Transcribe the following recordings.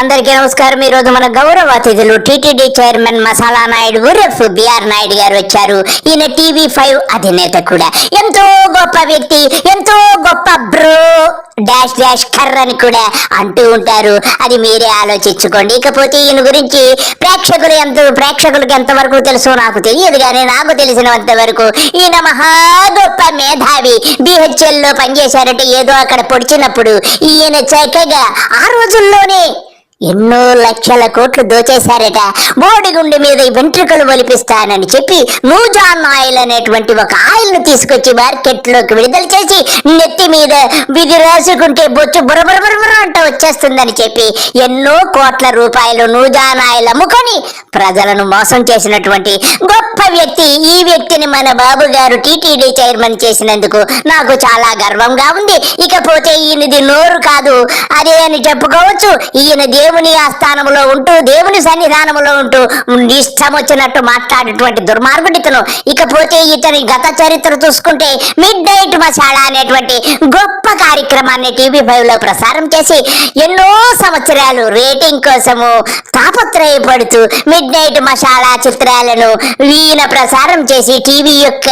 అందరికీ నమస్కారం. ఈ రోజు మన గౌరవ అతిథులు టీటీడీ చైర్మన్ మసాలా నాయుడు ఉరఫ్ బిఆర్ నాయుడు గారు వచ్చారు. ఈయన టీవీ ఫైవ్ అధినేత కూడా. ఎంతో గొప్ప వ్యక్తి ఎంతో గొప్ప బ్రో డాష్ డాష్ కర్ర అని కూడా అంటూ ఉంటారు. అది మీరే ఆలోచించుకోండి. ఇకపోతే ఈయన గురించి ప్రేక్షకులు ఎంత ప్రేక్షకులకు ఎంతవరకు తెలుసో నాకు తెలియదు కానీ నాకు తెలిసినంత వరకు ఈయన మహా గొప్ప మేధావి. బిహెచ్ఎల్లో పనిచేశారంటే. ఏదో అక్కడ పొడిచినప్పుడు ఈయన చక్కగా ఆ రోజుల్లోనే ఎన్నో లక్షల కోట్లు దోచేశారట. బోడిగుండి మీద వెంట్రుకలు ఒలిపిస్తానని చెప్పి నూజాన్ ఆయిల్ అనేటువంటి ఒక ఆయిల్ను తీసుకొచ్చి మార్కెట్లోకి విడుదల చేసి నెత్తి మీద విధి రాసుకుంటే బొచ్చు బురబురబురబుర అంట వచ్చేస్తుందని చెప్పి ఎన్నో కోట్ల రూపాయలు నూజాన్ ఆయిల్ అమ్ముకొని ప్రజలను మోసం చేసినటువంటి గొప్ప వ్యక్తి. ఈ వ్యక్తిని మన బాబు గారు టీటీడీ చైర్మన్ చేసినందుకు నాకు చాలా గర్వంగా ఉంది. ఇకపోతే ఈయనది నోరు కాదు. అదే అని చెప్పుకోవచ్చు. ఈయన దేవుని ఆస్థానంలో ఉంటూ దేవుని సన్నిధానంలో ఉంటూ ఇష్టం వచ్చినట్టు మాట్లాడేటువంటి దుర్మార్గుడితను ఇకపోతే ఇతని గత చరిత్ర చూసుకుంటే మిడ్ నైట్ మసాలా అనేటువంటి గొప్ప కార్యక్రమాన్ని టీవీ ఫైవ్లో ప్రసారం చేసి ఎన్నో సంవత్సరాలు రేటింగ్ కోసము తాపత్రయపడుతూ మిడ్ నైట్ మసాలా చిత్రాలను ఈయన ప్రసారం చేసి టీవీ యొక్క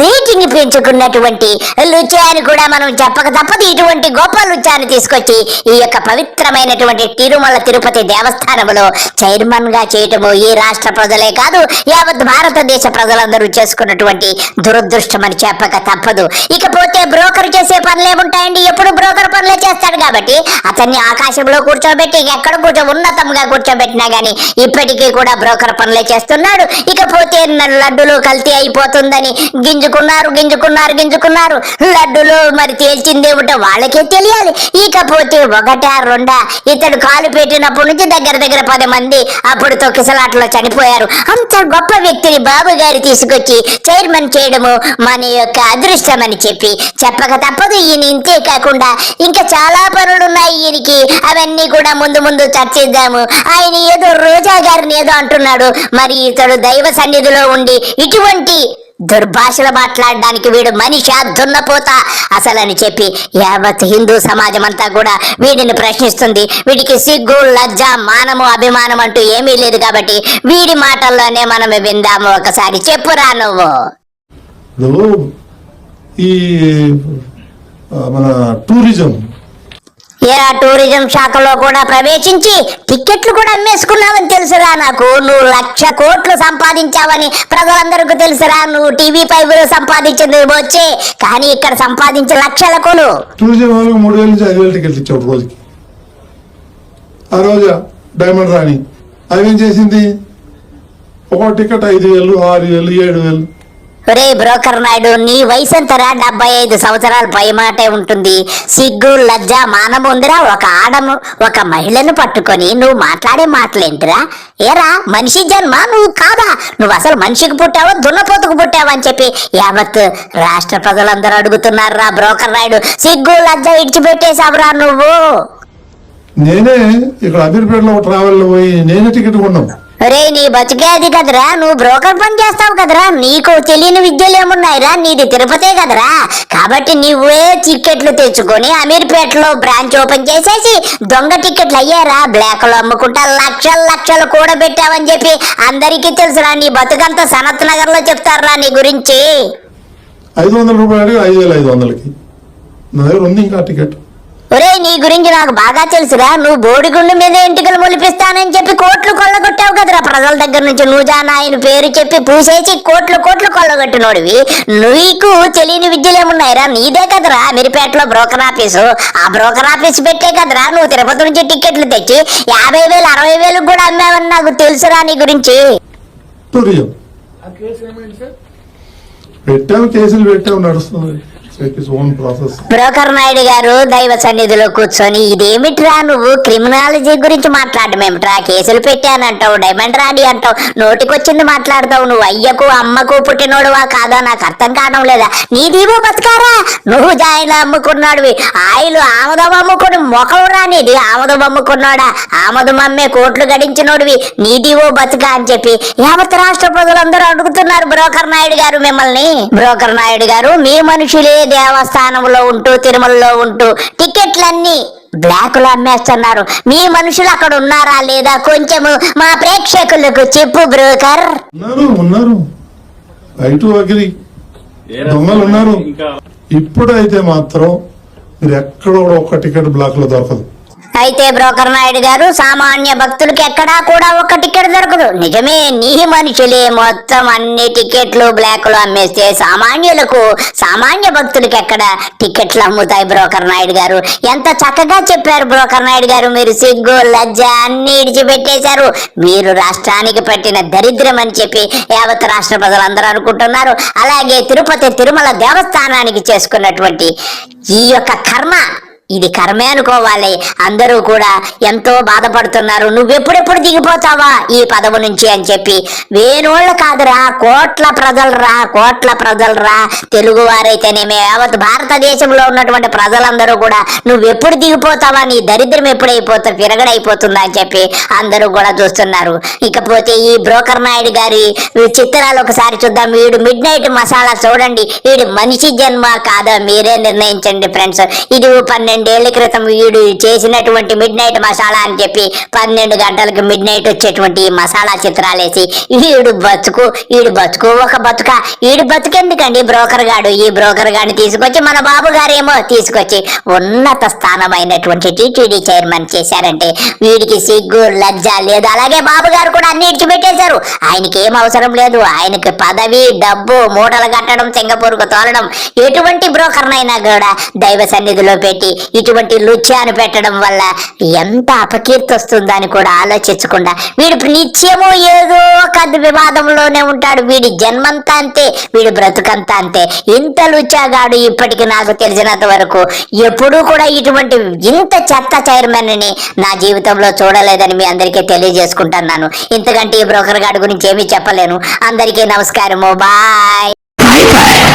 రేటింగ్ పెంచుకున్నటువంటి లుచాని కూడా మనం చెప్పక తప్పదు. ఇటువంటి గొప్ప లుచాని తీసుకొచ్చి ఈ యొక్క పవిత్రమైనటువంటి తిరుమల తిరుపతి దేవస్థానంలో చైర్మన్గా చేయటము ఈ రాష్ట్ర ప్రజలే కాదు యావత్ భారతదేశ ప్రజలందరూ చేసుకున్నటువంటి దురదృష్టం అని చెప్పక తప్పదు. ఇకపోతే బ్రోకర్ చేసే పనులు ఏముంటాయండి ఎప్పుడు బ్రోకర్ పనులే చేస్తాడు కాబట్టి అతన్ని ఆకాశంలో కూర్చోబెట్టి ఎక్కడ కూర్చో ఉన్నతంగా కూర్చోబెట్టినా గానీ ఇప్పటికీ కూడా బ్రోకర్ పనులే చేస్తున్నాడు. ఇకపోతే లడ్డులు కల్తీ అయిపోతుందని గింజ గింజుకున్నారు గింజుకున్నారు గింజుకున్నారు. లడ్డులో మరి తేల్చిందేమిటో వాళ్ళకే తెలియాలి. ఇకపోతే ఒకటా రెండా? ఇతడు కాలు పెట్టినప్పటి నుంచి దగ్గర దగ్గర పది మంది అప్పుడు తొక్కిసలాటలో చనిపోయారు. అంత గొప్ప వ్యక్తిని బాబు గారి తీసుకొచ్చి చైర్మన్ చేయడము మన యొక్క అదృష్టం అని చెప్పి చెప్పక తప్పదు. ఈయన ఇంతే కాకుండా ఇంకా చాలా పనులున్నాయి ఈయనకి. అవన్నీ కూడా ముందు ముందు చర్చిద్దాము. ఆయన ఏదో రోజా గారిని ఏదో అంటున్నాడు. మరి ఇతడు దైవ సన్నిధిలో ఉండి ఇటువంటి దుర్భాషలు మాట్లాడడానికి వీడు మనిషి దున్నపోత అసలని చెప్పి యావత్ హిందూ సమాజం అంతా కూడా వీడిని ప్రశ్నిస్తుంది. వీడికి సిగ్గు లజ్జ మానము అభిమానం అంటూ ఏమీ లేదు కాబట్టి వీడి మాటల్లోనే మనం విందాము. ఒకసారి చెప్పురా నువ్వు. ఈ మన టూరిజం ఏరా టూరిజం శాఖలో కూడా ప్రవేశించి టిక్కెట్లు కూడా అమ్మేసుకున్నావని తెలుసురా నాకు. నువ్వు లక్ష కోట్లు సంపాదించావని ప్రజలందరికీ తెలుసురా. నువ్వు టీవీ పైపు సంపాదించింది వచ్చే కానీ ఇక్కడ సంపాదించే లక్షల కోలు. టూరిజం వాళ్ళకి మూడు వేల నుంచి ఐదు వేల టికెట్లు ఇచ్చావు రోజుకి ఆ రోజు డైమండ్ రాణి. అవి ఏం చేసింది? ఒక టికెట్ ఐదు వేలు ఆరు వేలు ఏడు వేలు. ఒరే బ్రోకర్ నాయుడు నీ వయసు ఎంతరా డెబ్బై ఐదు సంవత్సరాల పై మాటే ఉంటుంది. సిగ్గు లజ్జ మానం ఉందిరా. ఒక ఆడము ఒక మహిళను పట్టుకొని నువ్వు మాట్లాడే మాటలేంటిరా? ఏరా మనిషి జన్మ నువ్వు కాదా? నువ్వు అసలు మనిషికి పుట్టావో? దున్నపోతుకు పుట్టావా అని చెప్పి యావత్ రాష్ట్ర ప్రజలందరూ అడుగుతున్నారు రా బ్రోకర్ నాయుడు. సిగ్గు లజ్జ ఇడిచిపెట్టేశావురా నువ్వు. నేనే ఇక్కడ అమీర్పేటలో ట్రావెల్లో పోయి నేనే టికెట్ కొన్నాం రే నీ బతికేది కదరా. నువ్వు బ్రోకర్ పని చేస్తావు కదరా. నీకు తెలియని విద్యలు ఏమున్నాయిరా? నీది తిరుపతే కదరా. కాబట్టి నువ్వే టికెట్లు తెచ్చుకొని అమీర్పేటలో బ్రాంచ్ ఓపెన్ చేసేసి దొంగ టికెట్లు అయ్యారా? బ్లాక్లో అమ్ముకుంటా లక్షలు లక్షలు కూడా పెట్టావని చెప్పి అందరికీ తెలుసురా. నీ బతుకంతా సనత్ నగర్లో చెప్తారా నీ గురించి. ఐదు వందల రూపాయలు ఐదు వేల ఐదు వందలకి. నా దగ్గర ఉంది ఇంకా టికెట్. ఒరే నీ గురించి నాకు బాగా తెలుసురా. నువ్వు బోడిగుండు మీద ఎంటికలు మొలిపిస్తానని చెప్పి కోట్లు కొల్లగొట్టావు కదరా. ప్రజల దగ్గర నుంచి నూజాన్ ఆయన పేరు చెప్పి పూసేసి కోట్లు కోట్లు కొల్లగొట్టినోడివి. నీకు తెలియని విద్యలు ఏమున్నాయిరా? నీదే కదరా. అమీర్పేటలో బ్రోకర్ ఆఫీసు. ఆ బ్రోకర్ ఆఫీస్ పెట్టే కదరా. నువ్వు తిరుపతి నుంచి టికెట్లు తెచ్చి యాభై వేలు అరవై వేలు కూడా అమ్మావని నాకు తెలుసురా నీ గురించి. కేసులు పెట్టాము నడుస్తుంది. బ్రోకర్ నాయుడు గారు దైవ సన్నిధిలో కూర్చొని ఇదేమిట్రా నువ్వు? క్రిమినాలజీ గురించి మాట్లాడమేమిట్రా కేసులు పెట్టానంటావు డైమండ్ రాణి అంటావు నోటికొచ్చింది మాట్లాడతావు. నువ్వు అయ్యకు అమ్మకు పుట్టినోడువా కాదా? నాకు అర్థం కావడం లేదా? నీదేమో బతకారా నువ్వు జాయిన్ అమ్ముకున్నాడువి. ఆయిలు ఆమదం అమ్ముకుని మొఖం రానిది ఆమదం అమ్ముకున్నాడా? ఆమదం అమ్మే కోట్లు గడించినోడివి. నీదివో బతుక అని చెప్పి యావత్ రాష్ట్ర ప్రజలందరూ అడుగుతున్నారు బ్రోకర్ నాయుడు గారు మిమ్మల్ని. బ్రోకర్ నాయుడు గారు మీ మనుషులే దేవస్థానంలో ఉంటూ తిరుమలలో ఉంటూ టికెట్లన్నీ బ్లాకులు అమ్మేస్తున్నారు. మీ మనుషులు అక్కడ ఉన్నారా లేదా కొంచెము మా ప్రేక్షకులకు చెప్పు బ్రోకర్. ఉన్నారు ఉన్నారు. రైతు అగ్రి. దొంగలు ఉన్నారు. ఇప్పుడైతే మాత్రం మీరు ఎక్కడ కూడా ఒక్క టికెట్ బ్లాక్లో దొరకదు. అయితే బ్రోకర్ నాయుడు గారు సామాన్య భక్తులకి ఎక్కడా కూడా ఒక టికెట్ దొరకదు. నిజమే నీ మనుషులే మొత్తం అన్ని టికెట్లు బ్లాక్లో అమ్మేస్తే సామాన్యులకు సామాన్య భక్తులకి ఎక్కడ టికెట్లు అమ్ముతాయి బ్రోకర్ నాయుడు గారు? ఎంత చక్కగా చెప్పారు బ్రోకర్ నాయుడు గారు. మీరు సిగ్గు లజ్జ అన్ని ఇడిచిపెట్టేశారు. మీరు రాష్ట్రానికి పట్టిన దరిద్రం అని చెప్పి యావత్ రాష్ట్ర ప్రజలందరూ అనుకుంటున్నారు. అలాగే తిరుపతి తిరుమల దేవస్థానానికి చేసుకున్నటువంటి ఈ యొక్క కర్మ ఇది కర్మే అనుకోవాలి. అందరూ కూడా ఎంతో బాధపడుతున్నారు. నువ్వెప్పుడెప్పుడు దిగిపోతావా ఈ పదవి నుంచి అని చెప్పి. వేణోళ్ళు కాదురా కోట్ల ప్రజలరా కోట్ల ప్రజలరా. తెలుగు వారైతేనేమి యావత్ భారతదేశంలో ఉన్నటువంటి ప్రజలందరూ కూడా నువ్వెప్పుడు దిగిపోతావా నీ దరిద్రం ఎప్పుడైపోతా విరగడైపోతుందా అని చెప్పి అందరూ కూడా చూస్తున్నారు. ఇకపోతే ఈ బ్రోకర్ నాయుడు గారి చిత్రాలు ఒకసారి చూద్దాం. వీడు మిడ్ నైట్ మసాలా చూడండి. వీడు మనిషి జన్మ కాదా మీరే నిర్ణయించండి ఫ్రెండ్స్. ఇది పన్నెండు పన్నెండేళ్ళ క్రితం వీడు చేసినటువంటి మిడ్ నైట్ మసాలా అని చెప్పి పన్నెండు గంటలకు మిడ్ నైట్ వచ్చేటువంటి మసాలా చిత్రాలేసి వీడు బతుకు వీడు బతుకు ఒక బతుక. వీడు బతుకెందుకండి బ్రోకర్ గాడు? ఈ బ్రోకర్ గాడిని తీసుకొచ్చి మన బాబు గారేమో తీసుకొచ్చి ఉన్నత స్థానమైనటువంటి టీటీడీ చైర్మన్ చేశారంటే వీడికి సిగ్గు లజ్జ లేదు. అలాగే బాబు గారు కూడా అన్ని ఇడిచిపెట్టేశారు. ఆయనకి ఏం అవసరం లేదు. ఆయనకి పదవి డబ్బు మూటలు కట్టడం సింగపూర్కు తోలడం ఎటువంటి బ్రోకర్నైనా కూడా దైవ సన్నిధిలో పెట్టి ఇటువంటి లుచ్యాను పెట్టడం వల్ల ఎంత అపకీర్తి వస్తుందని కూడా ఆలోచించకుండా వీడు నిత్యము ఏదో ఒక వివాదంలోనే ఉంటాడు. వీడి జన్మంతా అంతే వీడి బ్రతుకంతా అంతే. ఇంత లుచ్చాగాడు ఇప్పటికి నాకు తెలిసినంత వరకు ఎప్పుడూ కూడా ఇటువంటి ఇంత చెత్త చైర్మన్ని నా జీవితంలో చూడలేదని మీ అందరికీ తెలియజేసుకుంటున్నాను. ఇంతకంటే ఈ బ్రోకర్ గాడి గురించి ఏమీ చెప్పలేను. అందరికీ నమస్కారము. బాయ్.